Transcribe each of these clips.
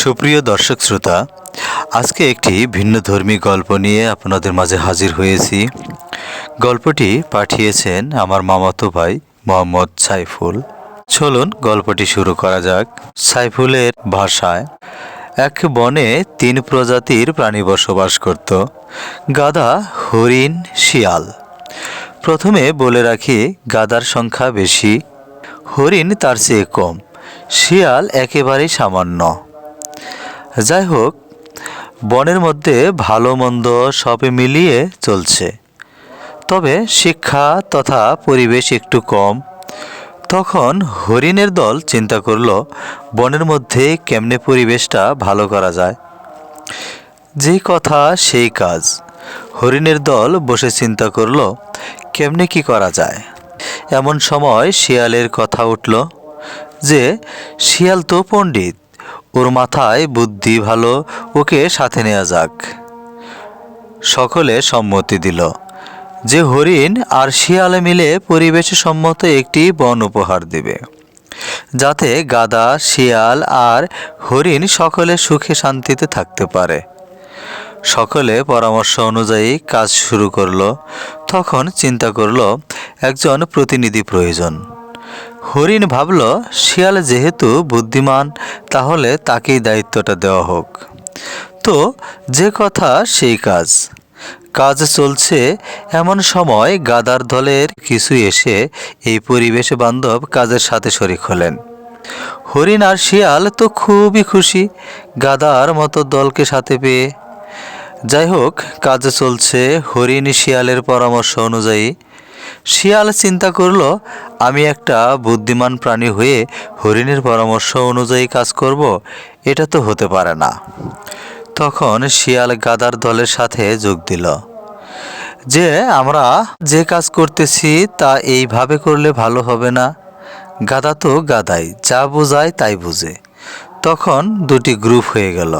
সুপ্রিয় দর্শক শ্রোতা, আজকে একটি ভিন্ন ধর্মী গল্প নিয়ে আপনাদের মাঝে হাজির হয়েছি। গল্পটি পাঠিয়েছেন আমার মামাতো ভাই মোহাম্মদ সাইফুল। চলুন গল্পটি শুরু করা যাক। সাইফুলের ভাষায়, এক বনে তিন প্রজাতির প্রাণী বসবাস করত। গাধা হরিণ, শিয়াল। প্রথমে বলে রাখি, গাদার সংখ্যা বেশি। হরিণ তার চেয়ে কম। শিয়াল একেবারেই সামান্য। যাই হোক বনের মধ্যে ভালো মন্দ সবে মিলিয়ে চলছে। তবে শিক্ষা তথা পরিবেশ একটু কম। তখন হরিণের দল চিন্তা করল, বনের মধ্যে কেমনে পরিবেশটা ভালো করা যায়। যেই কথা সেই কাজ। হরিণের দল বসে চিন্তা করল, কেমনে কি করা যায়? এমন সময় শিয়ালের কথা উঠল যে, শিয়াল তো পণ্ডিত। ওর মাথায় বুদ্ধি ভালো, ওকে সাথে নেওয়া যাক। সকলে সম্মতি দিল। যে হরিণ আর শিয়ালে মিলে পরিবেশে সম্মত একটি বন উপহার দেবে। যাতে গাদা, শিয়াল আর হরিণ সকলে সুখে শান্তিতে থাকতে পারে। সকলে পরামর্শ অনুযায়ী কাজ শুরু করল। তখন চিন্তা করল, একজন প্রতিনিধি প্রয়োজন। হরিণ ভাবল, শিয়াল যেহেতু বুদ্ধিমান, তাহলে তাকেই দায়িত্বটা দেওয়া হোক। তো যে কথা সেই কাজ। কাজ চলছে এমন সময় গাদার দলের কিছু এসে এই পরিবেশ বান্ধব কাজের সাথে শরিক হলেন। হরিণ আর শিয়াল তো খুবই খুশি, গাদার মতো দলকে সাথে পেয়ে। যাই হোক, কাজ চলছে হরিণ শিয়ালের পরামর্শ অনুযায়ী। শিয়াল চিন্তা করল, আমি একটা বুদ্ধিমান প্রাণী হয়ে হরিণের পরামর্শ অনুযায়ী কাজ করব, এটা তো হতে পারে না। তখন শিয়াল গাদার দলের সাথে যোগ দিল, যে, আমরা যে কাজ করতেছি তা এইভাবে করলে ভালো হবে না। গাদা তো গাদাই, যা বোঝায় তাই বুঝে। তখন দুটি গ্রুপ হয়ে গেল,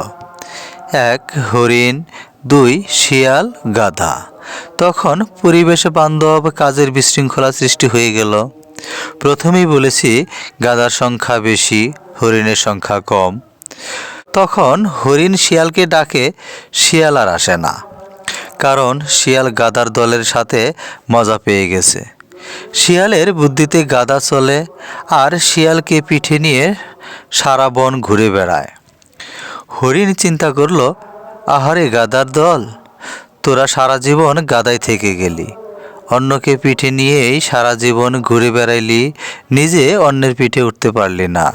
এক হরিণ, দুই শিয়াল গাধা। তখন পরিবেশে বান্ধব কাজের বিশৃঙ্খলা সৃষ্টি হয়ে গেল। প্রথমেই বলেছি গাধার সংখ্যা বেশি, হরিণের সংখ্যা কম। তখন হরিণ শিয়ালকে ডাকে, শিয়াল আর আসে না। কারণ শিয়াল গাদার দলের সাথে মজা পেয়ে গেছে। শিয়ালের বুদ্ধিতে গাদা চলে আর শিয়ালকে পিঠে নিয়ে সারা বন ঘুরে বেড়ায়। হরিণ চিন্তা করল, আহারে গাদার দল! তোরা সারা জীবন গাদায় থেকে গেলি। অন্যকে পিঠে নিয়েই সারা জীবন ঘুরে বেড়াইলি, নিজে অন্যের পিঠে উঠতে পারলি না।